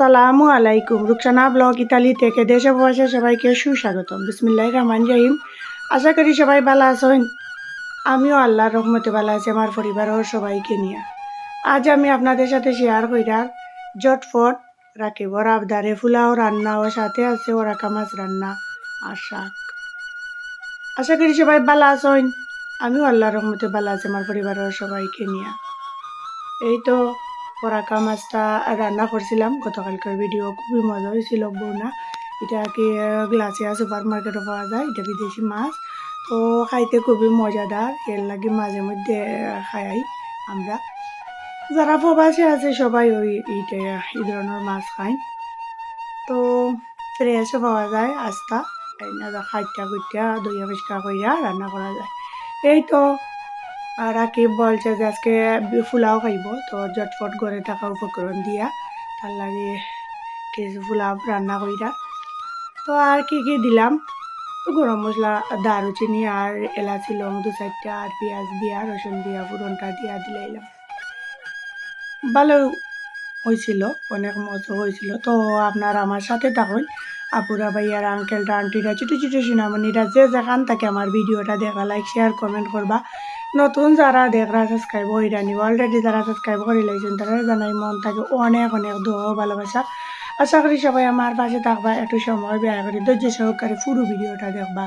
আসসালামু আলাইকুম। Rukhsana blog Italy থেকে দেশে বসে সবাইকে সুস্বাগতম। বিসমিল্লাহ রহমান রহিম। আশা করি সবাই ভালো আছেন। আমিও আল্লাহর রহমতে ভালো আছি, আমার পরিবারের সবাইকে নিয়ে। আজ আমি আপনাদের সাথে শেয়ার কইরা জটফট রাখিবর আবদারে ফুলাও রান্না ও সাথে আছে ওরাকা মাছ রান্না আর শাক। আশা করি সবাই ভালো আছেন। আমিও আল্লাহর রহমতে ভালো আছি, আমার পরিবারের সবাইকে নিয়ে। এই তো পরাকা মাছটা রান্না করছিলাম। গতকালকার ভিডিও খুবই মজা হয়েছিল, বৌনা। এটা কি গ্লাসিয়া সুপার মার্কেটে পাওয়া যায়, এটা বিদেশি মাছ। তো খাইতে খুবই মজাদার, এর লাগে মাঝে মধ্যে খাই আমরা। যারা প্রবাসী আছে, সবাই ওই এইটা এই ধরনের মাছ খায়। তো ফ্রেশও পাওয়া যায় আস্তা খাইটা কুইটা দইয়া পরিষ্কার কইয়া রান্না করা যায়। এই তো রাকিব বলছে যে আজকে ফুলাও খাইব, তো জটফট করে থাকা উপকরণ দিয়া তার লাগে কিছু ফুলাও রান্না কইরা। তো আর কি কি দিলাম? গরম মশলা, দারুচিনি আর এলাচি, লং দু চারটা আর পেঁয়াজ দিয়া, রসুন দিয়া ফুরনটা দিয়া দিলাইলাম ভালো হয়েছিল অনেক মজা হয়েছিল তো আপনারা আমার সাথে থাকুন। আপুরা ভাইয়ার আঙ্কেলটা আন্টিরা ছোটো ছোটো সিনামণিরা যে যেখান থাকে আমার ভিডিওটা দেখা লাইক শেয়ার কমেন্ট করবা। নতুন যারা দেখরা সাবস্ক্রাইব হইরা নিব অলরেডি যারা সাবস্ক্রাইব করে লাইছেন তারা জানাই মন থাকে অনেক অনেক দোয়া ভালোবাসা। আশা করি সবাই আমার পাশে থাকবা, একটু সময় ব্যয় করে ধৈর্য সহকারে পুরো ভিডিওটা দেখবা।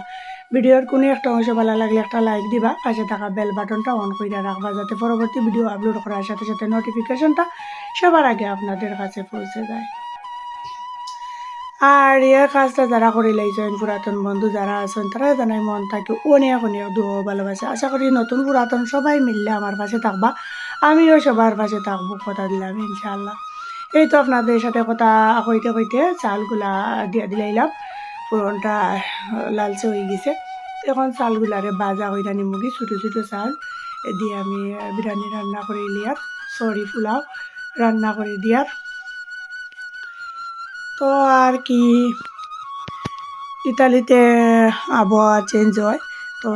ভিডিওর কোনো একটা অংশ ভালো লাগলে একটা লাইক দিবা, পাশে থাকা বেল বাটনটা অন করে রাখবা যাতে পরবর্তী ভিডিও আপলোড করার সাথে সাথে নোটিফিকেশনটা সবার আগে আপনাদের কাছে পৌঁছে যায়। আর এই কাজটা যারা করে লাইছেন পুরাতন বন্ধু যারা আছেন তারা জানাই মন থাকে অনেক অনেক দু ভালোবাসে। আশা করি নতুন পুরাতন সবাই মিললে আমার পাশে থাকবা। আমিও সবার পাশে থাকব, কথা দিলাম ইনশাল্লাহ এই তো আপনাদের সাথে কথা কইতে কইতে চালগুলা দিয়ে দিলাইলাম। পুরনটা লালচে হয়ে গেছে। এখন চালগুলারে বাজা হইরা নিমুগি ছোটো ছোটো চাল দিয়ে আমি বিরিয়ানি রান্না করে লিয়ার সরি, পোলাও রান্না করে দিয়ার। তো আর কি। ইতালিতে আবহাওয়া চেঞ্জ হয়, তো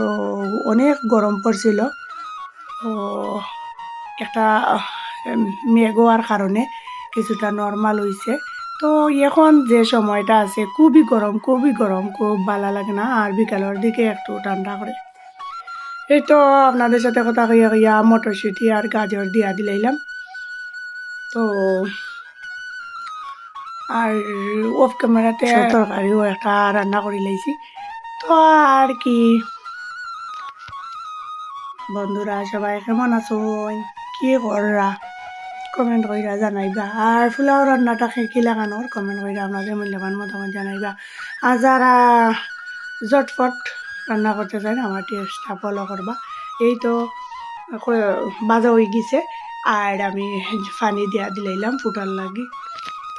অনেক গরম পড়ছিল। তো একটা মেঘ হওয়ার কারণে কিছুটা নর্মাল হয়েছে তো এখন যে সময়টা আছে, খুবই গরম খুবই গরম, খুব ভালো লাগে না। আর বিকালের দিকে একটু ঠান্ডা করে। এই তো আপনাদের সাথে কথা কইয়া কইয়া মটরশুঁটি আর গাজর দিয়া দিলাইলাম। তো আর অফ ক্যামেরাতে তরকারিও একটা রান্না করে লাইছি তো আর কি। বন্ধুরা, সবাই কেমন আছো? কি কররা? কমেন্ট কইরা জানাইবা। আর ফুলাও রান্নাটা কি লাগানোর? কমেন্ট কইরা আপনাদের মূল্যবান মতামত জানাইবা। আর যারা জটফট রান্না করতে চান আমার টেস্টটা ফলো করবা। এই তো বাজা হয়ে গেছে। আর আমি পানি দিয়া দিলাইলাম ফুটার লাগি।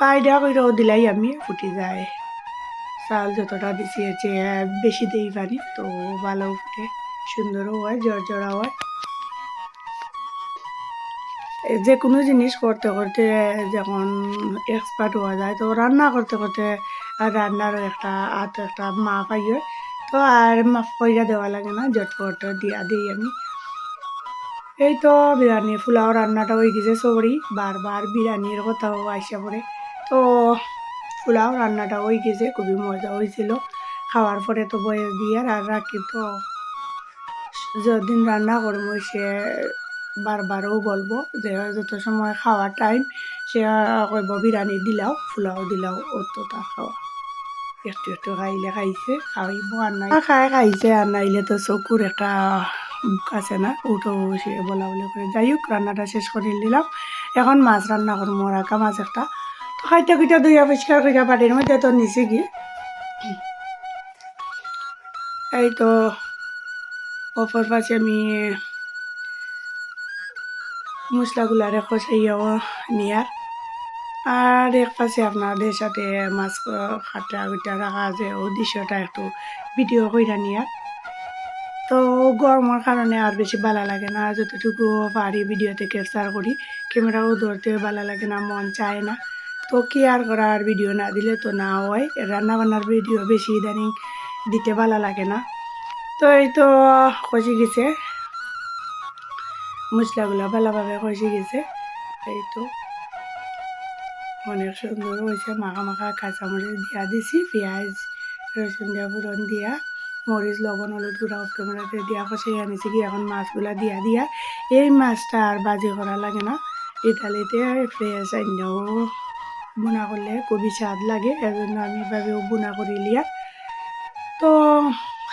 তাই দেওয়া কইরাও দিলাই আমি, ফুটি যায়। চাল যতটা বেশি বেশি দেই পানি, তো ভালো ফুটে, সুন্দরও হয় জ্বর জড়জড়া হয়। যে কোনো জিনিস করতে করতে যখন এক্সপার্ট হওয়া যায়, তো রান্না করতে করতে রান্নারও একটা হাত একটা মা পাই তো আর মাফ কইরা দেওয়া লাগে না জটপট দিয়া দিই আমি। এই তো বিরিয়ানি ফুলাও রান্নাটা হয়ে গেছে, সরি, বারবার বিরিয়ানির কথাও আইসা পড়ে। তো পোলাও রান্নাটা হয়ে গেছে খুবই মজা হয়েছিল। খাওয়ার পরে তো বয়স দিয়ে আর রাখি তো। যদিন রান্না করব সে বারবারও বলব যে যত সময় খাওয়ার টাইম সে কইব, বিরিয়ানি দিলাও, পোলাও দিলাও অতটা খাওয়া। একটু একটু খাইলে খাইছে, খাইব আর নাই। খাই খাইছে আর নাইলে তো চকুর একটা বুক আছে না, ওটো সে বলা বলে করে। যাই হোক, রান্নাটা শেষ করে দিলাম এখন মাছ রান্না করব রাখা মাছ একটা। খাইটা খুঁটা ধুইয়া পরিষ্কার করিয়া বাটির মধ্যে তো নিচে গিয়ে এই তো অপর পাশে আমি মশলাগুলারে কষাইয়াও নিয়ার আর এক পাশে আপনাদের সাথে মাছ খাটা গুটা রাখা আছে ও দৃশ্যটা একটু ভিডিও কইরা নিয়ার তো গরমের কারণে আর বেশি ভালো লাগে না যতটুকু পারি ভিডিওতে ক্যাপচার করি ক্যামেরাও ধরতে ভালো লাগে না মন চায় না। তো কি আর করার ভিডিও না দিলে তো না হয়। রান্না বান্নার ভিডিও বেশি ইদানিং দিতে ভালো লাগে না। তো এই তো কষি গেছে। মশলাগুলো ভালোভাবে কষি গেছে। এই তো অনেক সুন্দর হয়েছে। মাখা মাখা কাঁচামরিচ দিয়া দিছি, পেঁয়াজ, রসুন দিয়া ফুরন দিয়া, মরিচ, লবণ, হলুদ গুঁড়া ক্যামেরাতে দিয়া কষাই আনিছি কি এখন মাছগুলা দিয়া দিয়া। এই মাছটা আর বাজি করা লাগে না। ইতালিতে ফ্রেশ আইনাও বোনা করলে খুবই স্বাদ লাগে, এজন্য আমি এভাবেও বোনা করি লিয়া। তো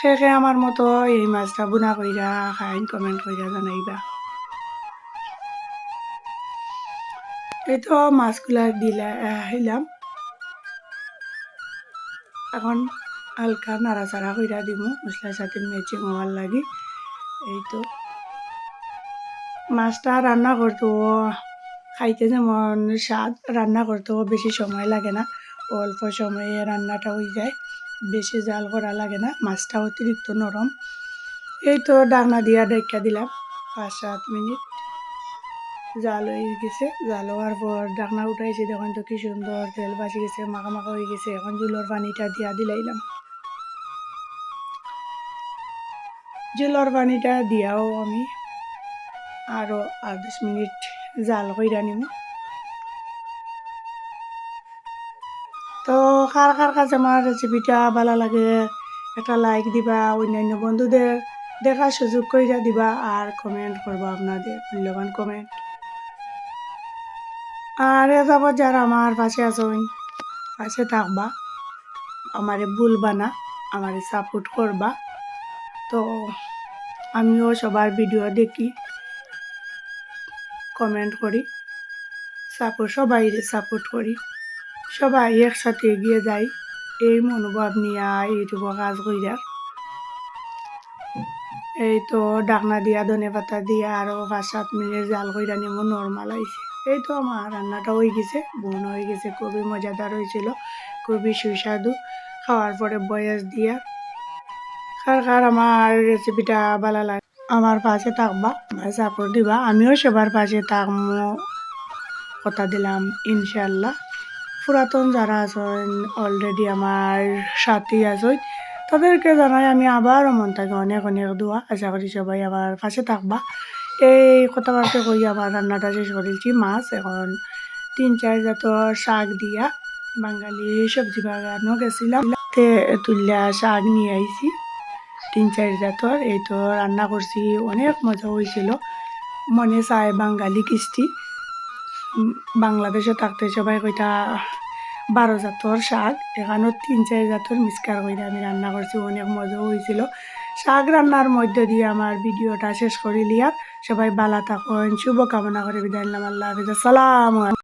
শেষে আমার মতো এই মাছটা বোনা কইরা খাইন কমেন্ট কইরা জানাইবা। এই তো মাছগুলা দিলা আহিলাম এখন হালকা নাড়াচাড়া কইরা দিব মশলার সাথে ম্যাচিং হওয়ার লাগি। এই তো মাছটা রান্না করতেও খাইতে যেমন স্বাদ, রান্না করতেও বেশি সময় লাগে না। অল্প সময়ে রান্নাটা হয়ে যায়। বেশি জাল করা লাগে না, মাছটা অতিরিক্ত নরম। এই তো ডাকনা দিয়া ডেকা দিলাম পাঁচ সাত মিনিট। জাল হয়ে গেছে। জাল হওয়ার পর ডাকনা উঠাইছি, দেখুন তো কি সুন্দর তেল বাঁচি গেছে মাখা মাখা হয়ে গেছে। এখন জুলোর পানিটা দিয়া দিলাইলাম। জুলোর পানিটা দিয়াও আমি আরও আট দশ মিনিট জাল কইরা নিব তো কার কার কাছে আমার রেসিপিটা ভালো লাগে একটা লাইক দিবা, অন্যান্য বন্ধুদের দেখার সুযোগ কইরা দিবা আর কমেন্ট করবা আপনাদের মূল্যবান কমেন্ট আর এ যাবৎ যারা আমার পাশে আছেন পাশে থাকবা। আমারে ভুলবা না আমারে সাপোর্ট করবা তো আমিও সবার ভিডিও দেখি কমেন্ট করি। সাপোর্ট সবাই সাপোর্ট করি। সবাই একসাথে এগিয়ে যাই। এই মনোভাব নিয়ে ইউটিউবে কাজ কইরা। এই তো ডাকনা দিয়া, ধনে পাতা দিয়া আরও পাঁচ সাত মিনিট জাল কইরা নিব নর্মাল আইছে এই তো আমার রান্নাটা হয়ে গেছে, বোন হয়ে গেছে, খুবই মজাদার হয়েছিল খুবই সুস্বাদু। খাওয়ার পরে বয়স দিয়া, কার কার আমার রেসিপিটা ভালো লাগে। আমার পাশে থাকবা আমার সাপোর্ট দিবা। আমিও সবার পাশে থাকব। কথা দিলাম ইনশাল্লাহ পুরাতন যারা আছেন অলরেডি আমার সাথী আছেন, তাদেরকে জানাই আমি আবারও মন থেকে অনেক অনেক দোয়া। আশা করি সবাই আমার পাশে থাকবা। এই কথাবার্তা কই আমার রান্নাটা শেষ করেছি। মাছ এখন তিন চার জাতর শাক দিয়া বাঙালি সবজি বাগানও গেছিলাম। তে তুল্লা শাক নিয়ে আইছি। তিন চার জাতর, এই তো রান্না করছি, অনেক মজা হয়েছিল। মনে চায় বাঙালি কিস্তি বাংলাদেশে থাকতে সবাই কইটা বারো জাতর শাক, এখানেও তিন চার জাতর মিসকার করে আমি রান্না করছি, অনেক মজা হয়েছিল। শাক রান্নার মধ্য দিয়ে আমার ভিডিওটা শেষ করে লিয়ার সবাই বালা থাকুন, শুভকামনা করে বিদায় নিলাম, আল্লাহ হাফিজ, আসসালাম